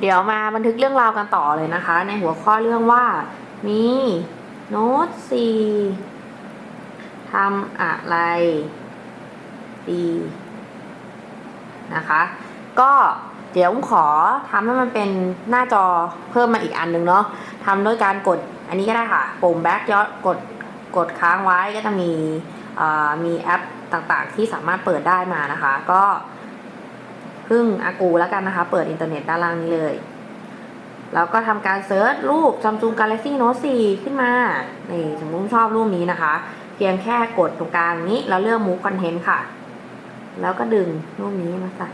เดี๋ยวมาบันทึกเรื่องราวกันต่อเลยนะคะ ในหัวข้อเรื่องว่า มีโน้ตสี่ทำอะไรดีนะคะ ก็เดี๋ยวผมขอทำให้มันเป็นหน้าจอเพิ่มมาอีกอันหนึ่งเนาะทำด้วยการกดอันนี้ก็ได้ค่ะ ปุ่มแบ็กยอดกดกดค้างไว้ก็จะมีมีแอปต่างๆ ที่สามารถเปิดได้มานะคะ ก็ พึ่งอากูแล้วกันนะคะ เปิดอินเทอร์เน็ตด้านล่างนี้เลย แล้วก็ทำการเซิร์ชรูป Samsung Galaxy Note 4 ขึ้นมา นี่สมมติชอบรูปนี้นะคะ เพียงแค่กดตรงกลางนี้ แล้วเลือก Move Content ค่ะ แล้วก็ดึงรูปนี้มาใส่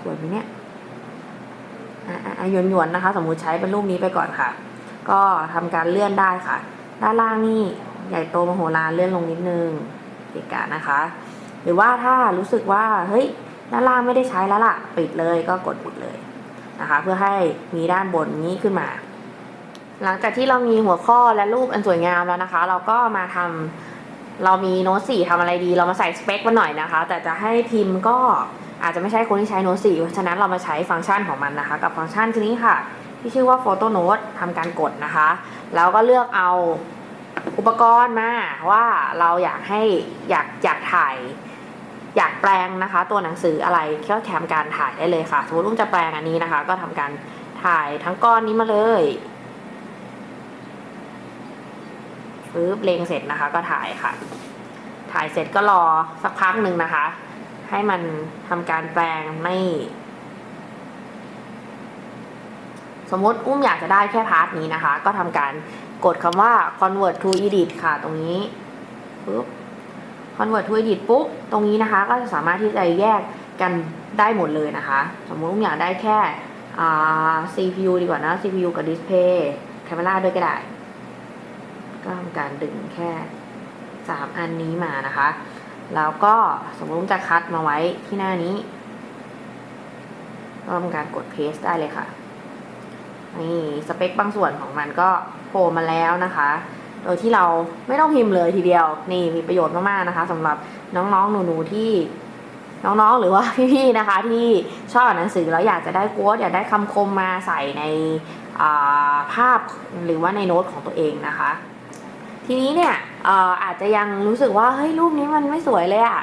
สวยไหมเนี่ยอะอะอะหยวนหยวนๆนะคะ สมมุติใช้เป็นรูปนี้ไปก่อนค่ะ ก็ทำการเลื่อนได้ค่ะ ด้านล่างนี่ใหญ่โตมโหฬารเลื่อนลงนิดนึงเกะกะนะคะ หรือว่าถ้ารู้สึกว่าเฮ้ย ด้านล่างไม่ได้ใช้แล้วล่ะ ปิดเลยก็กดปิดเลยนะคะ เพื่อให้มีด้านบนนี้ขึ้นมา หลังจากที่เรามีหัวข้อและรูปอันสวยงามแล้วนะคะ เราก็มาทำเรามีโน้ตสี่ทำอะไรดี เรามาใส่สเปคมาหน่อยนะคะ แต่จะให้พิมพ์ก็อาจจะไม่ใช่คนที่ใช้โน้ตสี่เพราะฉะนั้นเรามาใช้ฟังก์ชันของมันนะคะ กับฟังก์ชันชนี้ค่ะ ที่ชื่อว่า Photo Note ทำการกดนะคะ แล้วก็เลือกเอาอุปกรณ์มาว่าเราอยากให้อยากอยากถ่าย อยากแปลงนะคะ ตัวหนังสืออะไรก็ทำการถ่ายได้เลยค่ะ สมมติอุ้มจะแปลงอันนี้นะคะ ก็ทำการถ่ายทั้งก้อนนี้มาเลยปึ๊บเลงเสร็จนะคะ ก็ถ่ายค่ะ ถ่ายเสร็จก็รอสักพักหนึ่งนะคะ ให้มันทำการแปลงไม่สมมติอุ้มอยากจะได้แค่พาร์ทนี้นะคะ ก็ทำการกดคำว่า convert to edit ค่ะ ตรงนี้ปึ๊บ convert to edit ปุ๊บ ตรงนี้นะคะก็จะสามารถที่จะแยกกันได้หมดเลยนะคะ สมมติอุ้มอยากได้แค่ CPU ดีกว่านะ CPU กับ display camera ด้วยก็ได้ ก็ทำการดึงแค่ 3 อันนี้มานะคะ แล้วก็สมมติอุ้มจะคัดมาไว้ที่หน้านี้ก็ทำการกด paste ได้เลยค่ะนี่สเปคบางส่วนของมันก็โผล่มาแล้วนะคะ โดยที่เราไม่ต้องพิมพ์เลยทีเดียว นี่มีประโยชน์มากๆนะคะสำหรับน้องๆหนูๆที่น้องๆ หรือว่าพี่ๆ นะคะ ที่ชอบอ่านหนังสือแล้วอยากจะได้โค้ดอยากได้คำคมมาใส่ในาภาพหรือว่าในโน้ตของตัวเองนะคะ ทีนี้เนี่ยอออาจจะยังรู้สึกว่าเฮ้ยรูปนี้มันไม่สวยเลยอะ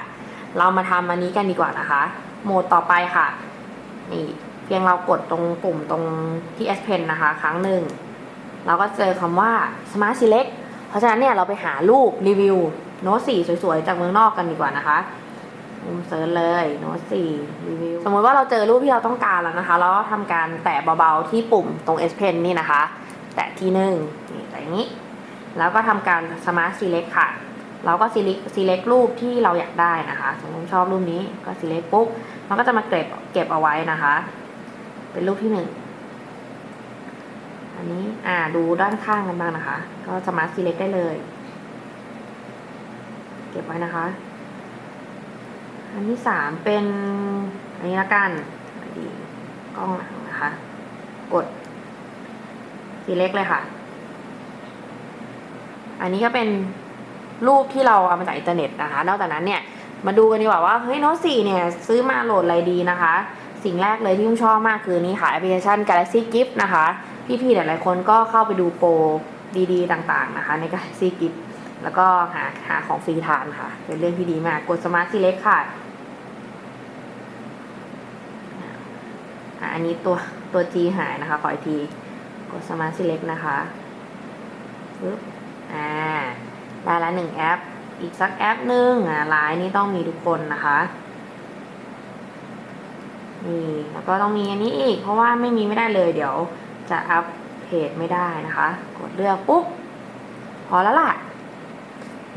เรามาทำอันนี้กันดีกว่านะคะ โหมดต่อไปค่ะ นี่เพียงเรากดตรงปุ่มตรงที่ S Pen นะคะ ครั้งหนึ่ง เราก็เจอคำว่า Smart Select เพราะฉะนั้นเนี่ยเราไปหารูปรีวิวโน้ตสี่สวยๆ จากเมืองนอกกันดีกว่านะคะอุ้มเซิร์ชเลยโน้ตสี่รีวิวสมมติว่าเราเจอรูปที่เราต้องการแล้วนะคะ แล้วก็ทำการแตะเบาๆที่ปุ่มตรง S Pen นี่นะคะ แตะทีหนึ่งนี่แต่อย่างนี้ แล้วก็ทำการ Smart Select ค่ะ เราก็ select select รูปที่เราอยากได้นะคะ สมมติชอบรูปนี้ก็ select ปุ๊บมันก็จะมาเก็บเก็บเอาไว้นะคะ เป็นรูปที่หนึ่ง อันนี้อ่าดูด้านข้างกันบ้างนะคะ ก็สามารถ select ได้เลย เก็บไว้นะคะ อันที่สามเป็น อันนี้ละกันดีกล้องหลังนะคะ กด select เลยค่ะ อันนี้ก็เป็นรูปที่เราเอามาจากอินเทอร์เน็ตนะคะ นอกจากนั้นเนี่ยมาดูกันดีกว่าว่าเฮ้ยโน้ตสี่เนี่ย ซื้อมาโหลดอะไรดีนะคะ สิ่งแรกเลยที่ผมชอบมากคือนี่ค่ะแอปพลิเคชัน Galaxy Gift นะคะ พี่ๆหลายๆคนก็เข้าไปดูโปรดีๆ ต่างๆนะคะ ใน Galaxy Gift แล้วก็หาหาของฟรีทานค่ะ เป็นเรื่องที่ดีมากกด Smart Select ค่ะอะอันนี้ตัวตัว G หายนะคะ ขออีกที กด Smart Select นะคะปึ๊บอ่าได้ละหนึ่งแอป อีกสักแอปหนึ่งอ่าไลน์นี่ต้องมีทุกคนนะคะนี่แล้วก็ต้องมีอันนี้อีก เพราะว่าไม่มีไม่ได้เลยเดี๋ยว จะอัปเพจไม่ได้นะคะ กดเลือกปุ๊บพอแล้วล่ะ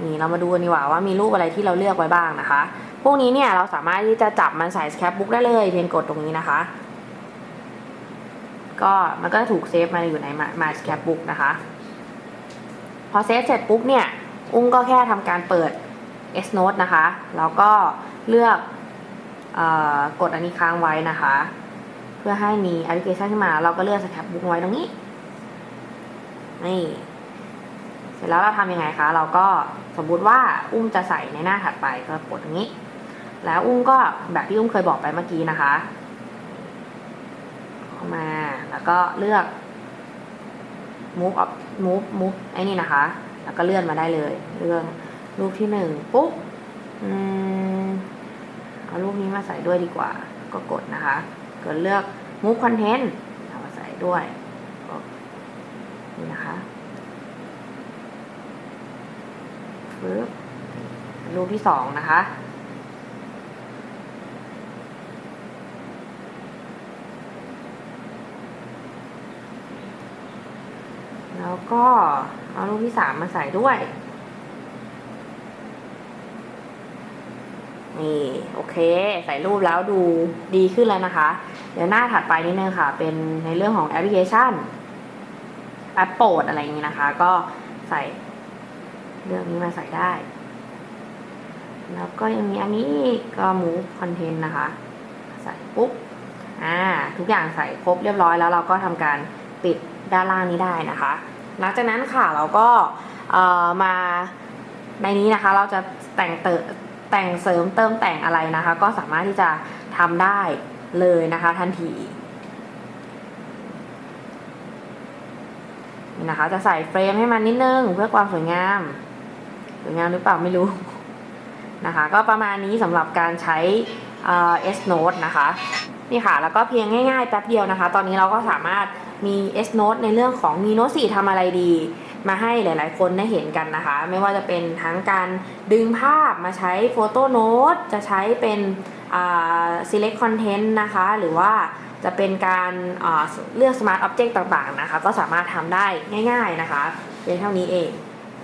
นี่เรามาดูกันดีกว่าว่ามีรูปอะไรที่เราเลือกไว้บ้างนะคะ พวกนี้เนี่ยเราสามารถที่จะจับมันใส่สแคปบุ๊กได้เลย เพียงกดตรงนี้นะคะ ก็มันก็จะถูกเซฟมาอยู่ใน My Scrapbook นะคะ พอเซฟเสร็จปุ๊บเนี่ย อุ้งก็แค่ทำการเปิด S Note นะคะ แล้วก็เลือกอกดอันนี้ค้างไว้นะคะ เพื่อให้มีแอปพลิเคชันขึ้นมา เราก็เลือก Scrapbook ไว้ตรงนี้ นี่ เสร็จแล้วเราทำยังไงคะ เราก็สมมุติว่าอุ้มจะใส่ในหน้าถัดไปก็กดตรงนี้ แล้วอุ้มก็แบบที่อุ้มเคยบอกไปเมื่อกี้นะคะเข้ามา แล้วก็เลือก move up move move ไอ้นี่นะคะ แล้วก็เลื่อนมาได้เลย เรื่องรูปที่หนึ่งปุ๊บอืมเอารูปนี้มาใส่ด้วยดีกว่า ก็กดนะคะ กดเลือก move content เอามาใส่ด้วยก็นี่นะคะปึ๊บรูปที่สองนะคะแล้วก็เอารูปที่สามมาใส่ด้วย นี่โอเค ใส่รูปแล้วดูดีขึ้นแล้วนะคะ เดี๋ยวหน้าถัดไปนิดนึงค่ะ เป็นในเรื่องของแอปพลิเคชันแอปโปรดอะไรอย่างนี้นะคะ ก็ใส่ เรื่องนี้มาใส่ได้ แล้วก็ยังมีอันนี้อีกก็ move content นะคะ ใส่ปุ๊บอ่าทุกอย่างใส่ครบเรียบร้อยแล้วเราก็ทำการปิดด้านล่างนี้ได้นะคะ หลังจากนั้นค่ะเราก็เออมาในนี้นะคะเราจะแต่งเติ แต่งเสริมเติมแต่งอะไรนะคะ ก็สามารถที่จะทำได้เลยนะคะทันทีนะคะ จะใส่เฟรมให้มันนิดนึงเพื่อความสวยงาม สวยงามหรือเปล่าไม่รู้นะคะ ก็ประมาณนี้สำหรับการใช้เอ่อ S Note นะคะนี่ค่ะ แล้วก็เพียงง่ายๆแป๊บเดียวนะคะ ตอนนี้เราก็สามารถมี S Note ในเรื่องของมีโน้ต4ทำอะไรดี มาให้หลาย ๆ คนได้เห็นกันนะคะ ไม่ว่าจะเป็นทั้งการดึงภาพมาใช้โฟโต้โน้ตจะใช้เป็นอ่า select content นะคะ หรือว่าจะเป็นการอ่าเลือก smart object ต่าง ๆ นะคะ ก็สามารถทำได้ง่าย ๆ นะคะเป็นเท่านี้เอง